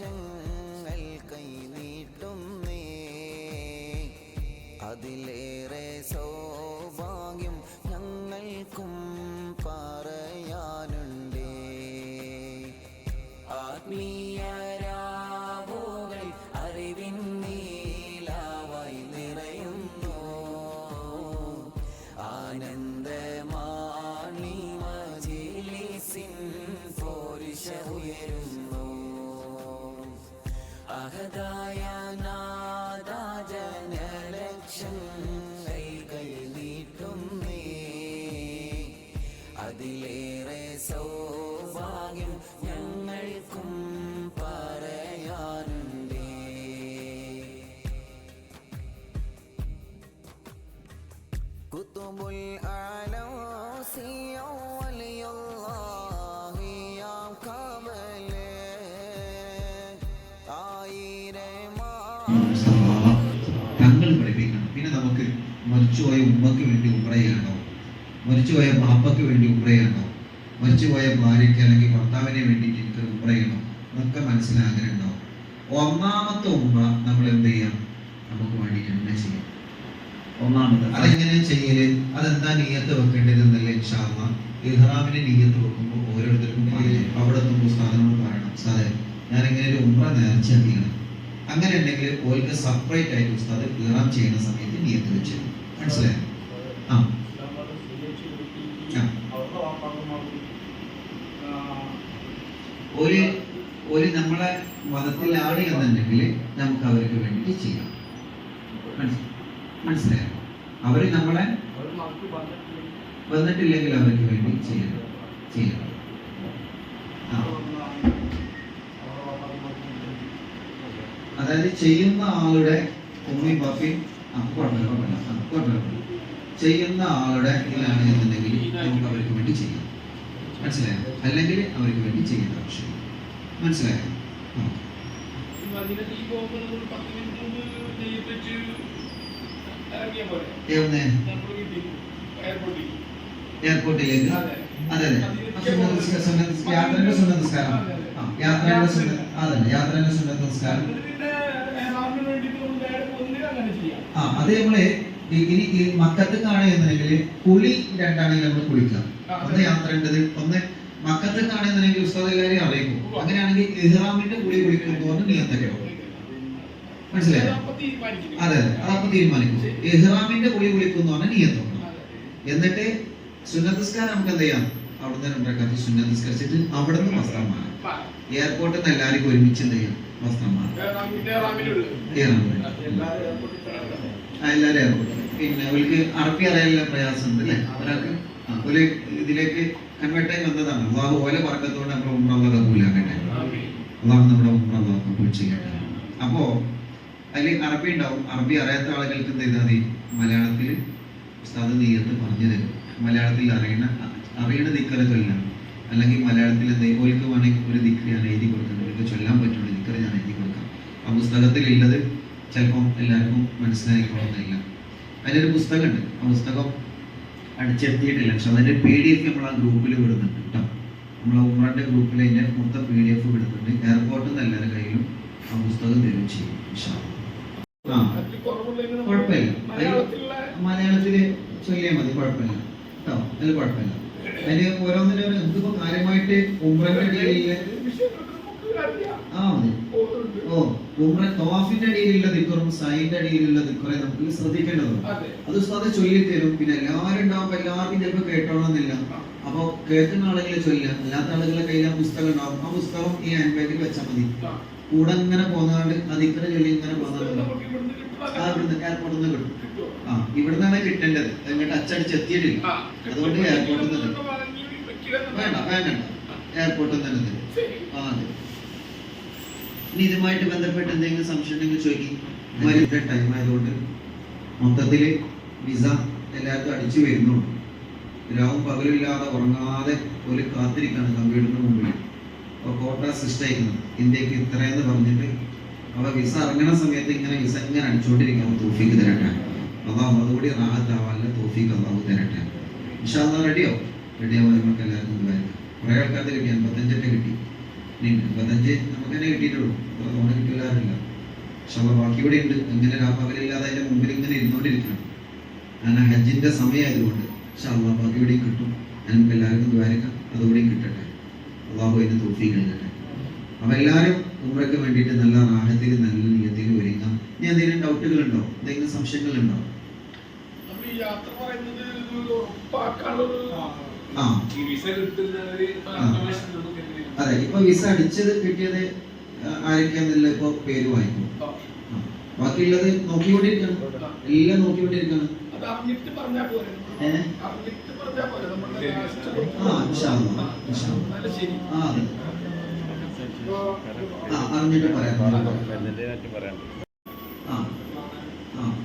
അഹദായാനാദാജനലക്ഷങ്ങൾ കൈനീട്ടുന്നേ അതിലേറെ സൗഭാഗ്യം ഞങ്ങൾക്കും അതിലേറെ സൗഭാഗ്യം ഞങ്ങൾക്കും പറയാനുണ്ടേ. കുത്തുബുൽ ആലോസി വലിയുള്ളാഹിയാം കമലേ ആയിരമാ തങ്ങൾ പഠിപ്പിക്കണം. പിന്നെ നമുക്ക് മരിച്ചുപോയ ഉമ്മക്ക് വേണ്ടി ഉമ്ര ചെയ്യണോ മരിച്ചുപോയ പാപ്പയ്ക്ക് വേണ്ടി ഉമ്ര ചെയ്യണോ മരിച്ചുപോയ ഭാര്യയ്ക്ക് അല്ലെങ്കിൽ ഭർത്താവിനെ വേണ്ടിയിട്ട് എനിക്ക് ഉമ്ര ചെയ്യണം എന്നൊക്കെ മനസ്സിലാഗ്രഹമുണ്ടാവും ഒന്നാമത്തെ ഉമ്മ നമ്മൾ എന്ത് ചെയ്യാം നമുക്ക് വേണ്ടിയിട്ട് തന്നെ ചെയ്യാം ഒന്നാമത് അതെങ്ങനെ ചെയ്യൽ? അതെന്താ നീയത്ത് വെക്കേണ്ടത് എന്നല്ലേ ഇൻഷാല്ല ഇഹ്റാമിന് നീയത്ത് വെക്കുമ്പോൾ ഓരോരുത്തർക്കും അവിടെ എത്തുമ്പോൾ സാധനങ്ങൾ പറയണം. സാറേ ഞാൻ ഇങ്ങനെ ഒരു ഉമ്ര നേർച്ച ചെയ്യണം. അങ്ങനെ ഉണ്ടെങ്കിൽ ഓൽക്ക് സെപ്പറേറ്റ് ആയിട്ട് ഉസ്താദ് ഇഹ്റാം ചെയ്യുന്ന സമയത്ത് നീയത്ത് വെച്ചു മനസ്സിലായോ? ആ. ഒരു ഒരു നമ്മളെ ആടുക എന്നുണ്ടെങ്കിൽ നമുക്ക് അവർക്ക് വേണ്ടി ചെയ്യാം. മനസ്സി- മനസ്സിലായോ? അവർ നമ്മളെ വന്നിട്ടില്ലെങ്കിൽ അവർക്ക് വേണ്ടി ചെയ്യണം ചെയ്യണം അതായത് ചെയ്യുന്ന ആളുടെ ഉമ്മയും പപ്പയും നമുക്ക് കുഴപ്പമില്ല കുഴപ്പമില്ല കുഴപ്പമില്ല ചെയ്യുന്ന ആളുടെ ഇതിലാണ് എന്നുണ്ടെങ്കിൽ നമുക്ക് അവർക്ക് വേണ്ടി ചെയ്യാം. മനസ്സിലായോ? അല്ലെങ്കിൽ അവർക്ക് വേണ്ടി ചെയ്യേണ്ട ആവശ്യമില്ല. മനസ്സിലായോ? എയർപോർട്ടിലേക്ക്. അതെ. അതെ യാത്രയുടെ സ്വന്തം നിസ്കാരം ആ യാത്രയുടെ സ്വന്തം അതെ യാത്രയുടെ സ്വന്തം ചെയ്യാം. ആ അത് നമ്മൾ ഇനി ഈ മക്കത്ത് കാണുകയെന്നുണ്ടെങ്കിൽ കുളി രണ്ടാണെങ്കിൽ നമ്മൾ കുളിക്കാം. ഒന്ന് യാത്രേണ്ടത് ഒന്ന് മക്കത്ത് കാണുന്നുണ്ടെങ്കിൽ ഉസ്താദ് എല്ലാവരെയും അറിയിക്കും അങ്ങനെയാണെങ്കിൽ ഇഹ്റാമിന്റെ കുളി കുളിക്കുമ്പോൾ നിയന്ത്രിക്കണം മനസ്സിലായോ? അതെ അതെ അതപ്പൊ തീരുമാനിക്കും. ഇഹ്റാമിന്റെ കുളി കുളിക്കുന്നു പറഞ്ഞാൽ നിയന്ത്രണം എന്നിട്ട് സുന്നതസ്കാരം നമുക്ക് എന്ത് ചെയ്യാം? അവിടുന്ന് രണ്ടരക്കാത്ത സുന്ന നിസ്കരിച്ചിട്ട് അവിടെ നിന്ന് വസ്ത്രം മാറാം. എയർപോർട്ടിൽ നിന്ന് എല്ലാവർക്കും ഒരുമിച്ച് എന്ത് ചെയ്യാം? വസ്ത്രം മാറാം. എഹ്റാമിന്റെ എഹ്റാമിലുള്ള എല്ലാവരും എയർപോർട്ടിൽ പിന്നെ അവർക്ക് അറബി അറിയാനുള്ള പ്രയാസമുണ്ട് അല്ലേ? ആ, ഒരു ഇതിലേക്ക് കൺവേർട്ട് ആയി വന്നതാണ്. അള്ളാഹു ഓലെ പറക്കത്തോടെ നമ്മുടെ ഉമ്ര കബൂലാക്കട്ടെ അള്ളാഹു നമ്മുടെ ഉമ്ര അള്ളാഹു കബൂൽ ചെയ്യട്ടെ. അപ്പോ അതിൽ അറബി ഉണ്ടാവും. അറബി അറിയാത്ത ആളുകൾക്ക് എന്ത് ചെയ്താൽ മതി? മലയാളത്തിൽ ഉസ്താദ് നീയത്ത് പറഞ്ഞു തരും. മലയാളത്തിൽ അറിയണ അറിയണ ദിക്കറ് ചൊല്ലാം. അല്ലെങ്കിൽ മലയാളത്തിൽ ഓൽക്ക് വേണമെങ്കിൽ ഒരു ദിക്കറ് ഞാൻ എഴുതി കൊടുക്കണം ഓൽക്ക് ചൊല്ലാൻ പറ്റുള്ളൂ ദിക്കറ് ഞാൻ എഴുതി കൊടുക്കാം. ആ പുസ്തകത്തിലുള്ളത് ചിലപ്പം എല്ലാവർക്കും മനസ്സിലായിക്കോളുന്നില്ല അതിലൊരു പുസ്തകമുണ്ട്. ആ പുസ്തകം അടിച്ചെത്തിയിട്ടില്ല. പക്ഷെ അതിന്റെ പി ഡി എഫ് നമ്മൾ ആ ഗ്രൂപ്പിൽ വിടുന്നുണ്ട് കേട്ടോ. നമ്മൾ ഉമ്രന്റെ ഗ്രൂപ്പിൽ അതിന്റെ മൊത്തം പി ഡി എഫ് വിടുന്നുണ്ട്. എയർപോർട്ടിൽ നിന്ന് എല്ലാവരുടെ കയ്യിലും ആ പുസ്തകം തരും ചെയ്യും. ആ കുഴപ്പമില്ല. മലയാളത്തിൽ മലയാളത്തിൽ ചൊല്ലിയാൽ മതി. കുഴപ്പമില്ല. കേട്ടോ. അതിൽ കുഴപ്പമില്ല. അതിന് ഓരോന്നിനും ഇതിപ്പോ കാര്യമായിട്ട് ഉമ്രന്റെ അറിയാം ആ ഓ ഉമ്ര തവാഫിന്റെ അടിയിലുള്ള ദിക്കറും സൈന്റെ അടിയിലുള്ള ദിക്കറെ നമുക്ക് ശ്രദ്ധിക്കേണ്ടതുണ്ട്. അത്. ഉസ്താദ് ചൊല്ലിത്തരും. പിന്നെ എല്ലാവരും ഉണ്ടാവുമ്പോ എല്ലാവർക്കും ചിലപ്പോൾ കേട്ടോണമെന്നില്ല അപ്പൊ കേൾക്കുന്ന ആളുകളെ ചൊല്ലാം അല്ലാത്ത ആളുകളെ കയ്യിൽ ആ പുസ്തകം ഉണ്ടാവും. ആ പുസ്തകം ഈ ഹാൻഡ് ബാഗിൽ വെച്ചാൽ മതി. ആ. കൂടെ ഇങ്ങനെ പോകുന്നതുകൊണ്ട് അത് ഇത്ര ചൊല്ലി ഇങ്ങനെ പോകുന്നത് നമുക്ക് ഇവിടുന്ന് കിട്ടുന്ന ആ ഇവിടുന്ന് എയർപോർട്ടിൽ നിന്ന് കിട്ടും? ആ ഇവിടുന്നാണ് കിട്ടേണ്ടത്. എന്നിട്ട് അച്ചടിച്ച് എത്തിയിട്ടില്ല. അതുകൊണ്ട് എയർപോർട്ടിൽ നിന്ന് വേണ്ട വേണ്ട എയർപോർട്ടിൽ തന്നെ തരും. ആ അതെ. ഇനി ഇതുമായിട്ട് ബന്ധപ്പെട്ട് എന്തെങ്കിലും സംശയം ഉണ്ടെങ്കിൽ ചോദിക്കും. മരുന്ന ടൈം ആയതുകൊണ്ട് മൊത്തത്തിൽ വിസ എല്ലാവർക്കും അടിച്ചു വരുന്നുണ്ട് രാവും പകലില്ലാതെ ഉറങ്ങാതെ ഒരു കാത്തിരിക്കാണ് കമ്പ്യൂട്ടറിന് മുമ്പിൽ. അപ്പോൾ കോട്ട സൃഷ്ടിക്കുന്നത് ഇന്ത്യയ്ക്ക് ഇത്രയെന്ന് പറഞ്ഞിട്ട് അപ്പോൾ വിസ ഇറങ്ങണ സമയത്ത് ഇങ്ങനെ വിസ ഇങ്ങനെ അടിച്ചുകൊണ്ടിരിക്കാൻ തോഫിക്ക് തരട്ടെ അള്ളാഹു അതുകൂടി റാഹത്താവാനുള്ള തോഫീക്ക് അള്ളാഹു തരട്ടെ. ഇൻഷാല്ലാ റെഡിയോ റെഡിയാവാൻ നമുക്ക് എല്ലാവർക്കും ഉണ്ടായിരുന്നു കുറേ ആൾക്കാർക്ക് കിട്ടി. അമ്പത്തഞ്ചൊക്കെ കിട്ടി. അമ്പത്തഞ്ച് നമുക്ക് തന്നെ കിട്ടിയിട്ടുള്ളൂ. അത്ര തോന്നെ കിട്ടില്ലാറില്ല പക്ഷെ ബാക്കി ഇവിടെ ഉണ്ട്. ഇങ്ങനെ രാപ്പകലില്ലാതെ അതിന്റെ മുമ്പിൽ ഇങ്ങനെ ഇരുന്നുകൊണ്ടിരിക്കണം. കാരണം ഹജ്ജിന്റെ സമയമായതുകൊണ്ട് പക്ഷെ അള്ളാഹ് ബാക്കി ഇവിടെയും കിട്ടും. നമുക്ക് എല്ലാവർക്കും ദ്വാരക്കാം. അതുകൂടെയും കിട്ടട്ടെ. അള്ളാഹു അതിന് തോഫീക്ക് നൽകട്ടെ. അപ്പൊ എല്ലാവരും ഉമ്രയ്ക്ക് വേണ്ടിയിട്ട് നല്ല റാഹത്തിൽ നല്ല നീയത്തിൽ ഒരുങ്ങാം. ഇനി എന്തെങ്കിലും ഡൗട്ടുകൾ ഉണ്ടോ എന്തെങ്കിലും സംശയങ്ങളുണ്ടോ? യാത്ര പറയുന്നത് ഒരു ഉറപ്പാക്കാനുള്ളൊരു ആ. ഈ വിസ കിട്ടുന്നവര് information നമുക്ക് എങ്ങനെയാണ്? അതെ ഇപ്പൊ വിസ അടിച്ചത് കിട്ടിയത് ആരൊക്കെയാന്നില്ല ഇപ്പൊ പേര് വായിക്കും. ബാക്കിയുള്ളത് നോക്കിക്കൊണ്ടിരിക്കണം. എല്ലാം നോക്കിക്കൊണ്ടിരിക്കണം. അത് അറിഞ്ഞിട്ട് പറയാം.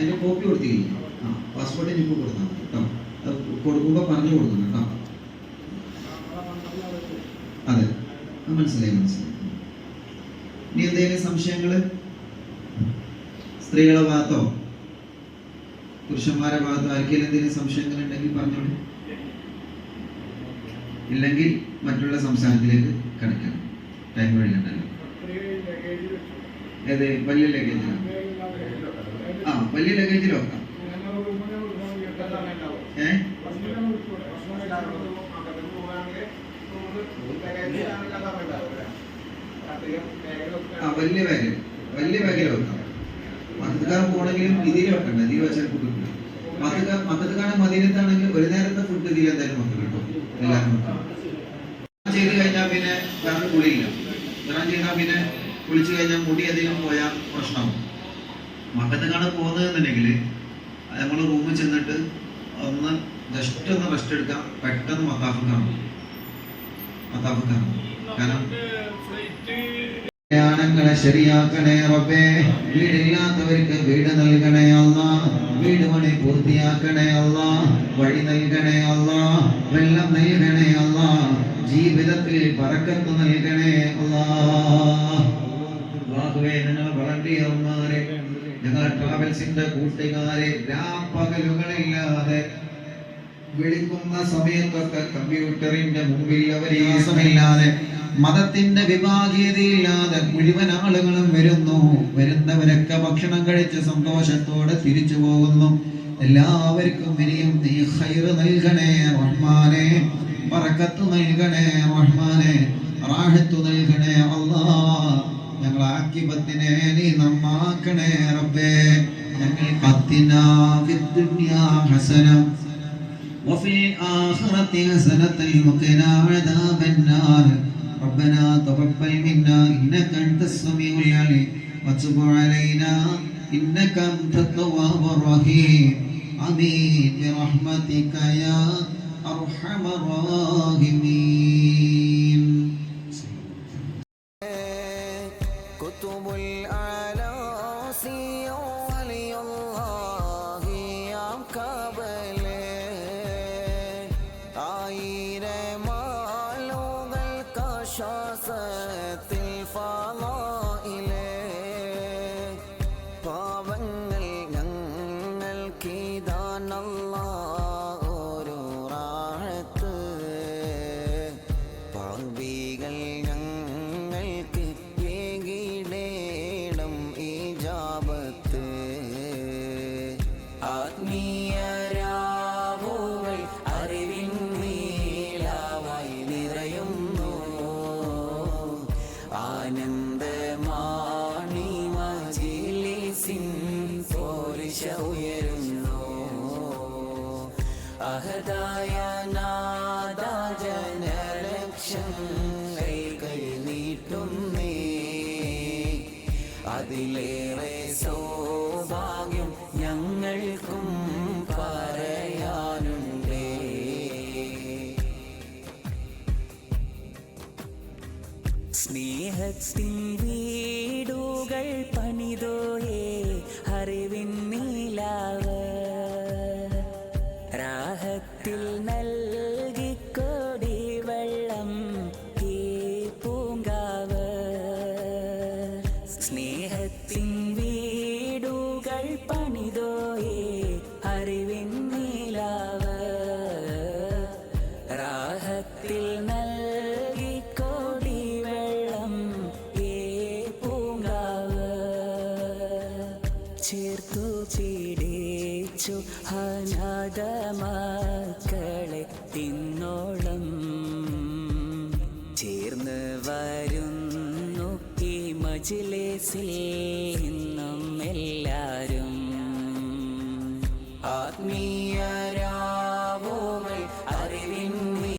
ആ കോപ്പി കോപ്പി കൊടുത്തിരിക്കും ആ പാസ്പോർട്ടിന് ഇപ്പോൾ കൊടുത്താൽ മതി കേട്ടോ കൊടുക്കുമ്പോൾ പറഞ്ഞു കൊടുക്കണം കേട്ടോ. അതെ. മനസ്സിലായി മനസ്സിലായി. ഇനി എന്തെങ്കിലും സംശയങ്ങൾ സ്ത്രീകളെ ഭാഗത്തോ? പുരുഷന്മാരെ ഭാഗത്തോ ആർക്കെങ്കിലും എന്തെങ്കിലും സംശയങ്ങൾ ഉണ്ടെങ്കിൽ പറഞ്ഞോളൂ. ഇല്ലെങ്കിൽ മറ്റുള്ള സംസ്ഥാനത്തിലേക്ക് കിടക്കണം ടൈം വഴിയുണ്ടല്ലോ ഏത്? വലിയ ലഗേജിലാണ് ആ. വലിയ ലഗേജിലോ വലിയ ബാഗ് വലിയ ബാഗിൽ വെക്കാം. മക്കത്തുകാർ പോകണമെങ്കിലും വെക്കണ്ട. ഇതിൽ വെച്ചാൽ മക്കത്തുകാർ മക്കത്തുകാരൻ മദീനത്താണെങ്കിൽ ഒരു നേരത്തെ ഫുഡ് ഇതിൽ എന്തായാലും മക്കൾ കിട്ടും. എല്ലാവരും ചെയ്ത് കഴിഞ്ഞാൽ പിന്നെ വേറെ കുളിയില്ല സ്നാനം ചെയ്താൽ പിന്നെ കുളിച്ചു കഴിഞ്ഞാൽ മുടി അധികം പോയാൽ പ്രശ്നമാവും. മക്കത്തുകാണ് പോകുന്നതെന്നുണ്ടെങ്കിൽ നമ്മൾ റൂമിൽ ചെന്നിട്ട് ഒന്ന് ജസ്റ്റ് ഒന്ന് റെസ്റ്റ് എടുക്കാം. പെട്ടെന്ന് മത്താഫ് കാണും മത്താഫ് കാണും കാരണം ശരിയാക്കണേ റബ്ബേ. വീടില്ലാത്തവർക്ക് വീട് നൽകണേ അല്ല. വീട് പണി പൂർത്തിയാക്കണേ അല്ല. വഴി നൽകണേ അല്ല. വെള്ളം നൽകണേ അല്ല. ജീവിതത്തിൽ പറക്കത്ത് നൽകണേ അല്ലാഹുവേ നിങ്ങൾ വളണ്ടിയർമാരെ ഞങ്ങളെ ട്രാവൽസിന്റെ കൂട്ടുകാരെ രാപ്പകലുകളില്ലാതെ വിളിക്കുന്ന സമയത്തൊക്കെ കമ്പ്യൂട്ടറിന്റെ മുമ്പിൽ അവരീസമില്ലാതെ മതത്തിന്റെ വിഭാഗീയതയില്ലാതെ മുഴുവൻ ആളുകളും വരുന്നു. വരുന്നവരൊക്കെ ഭക്ഷണം കഴിച്ച് സന്തോഷത്തോടെ തിരിച്ചു പോകുന്നു. എല്ലാവർക്കും ഇനിയും നീ ഹൈർ നൽകണേ റഹ്മാനെ. പറക്കത്ത് നൽകണേ റഹ്മാനെ. റാഹത്ത് നൽകണേ അള്ളാ. ഞങ്ങൾ ആക്കിപത്തിനെ നീ നന്നാക്കണേ റബ്ബേ ഞങ്ങൾ കത്തിനാ ഫിദ്ദുനിയാ ഹസനം وفي الآخرة حسنة وقنا عذاب النار ربنا تقبل منا إنك أنت السميع العليم وتب علينا إنك أنت التواب الرحيم آمين برحمتك يا أرحم الراحمين 愛 ഉയരുന്നു. അഹദായ നാദാജനലക്ഷം ജനലക്ഷങ്ങൾ കൈ നീട്ടുന്നേ അതിലേറെ സൗഭാഗ്യം ഞങ്ങൾക്കും പറയാനുണ്ടേ. സ്നേഹത്തിൻ വീടുകൾ പണിതോയേ സ്നേഹത്തിൻ വീടുകൾ പണിതോയേ അറിവിൻ നീലാവ് രാഹത്തിൽ നൽകി വെള്ളം ഏ പൂങ്കാവ്. ചേർത്തു ചീടിച്ചു അനാഥ തിന്നോളം. ചേർന്ന് വരുന്നു മജിലേസിൽ എല്ലാരും ആത്മീയ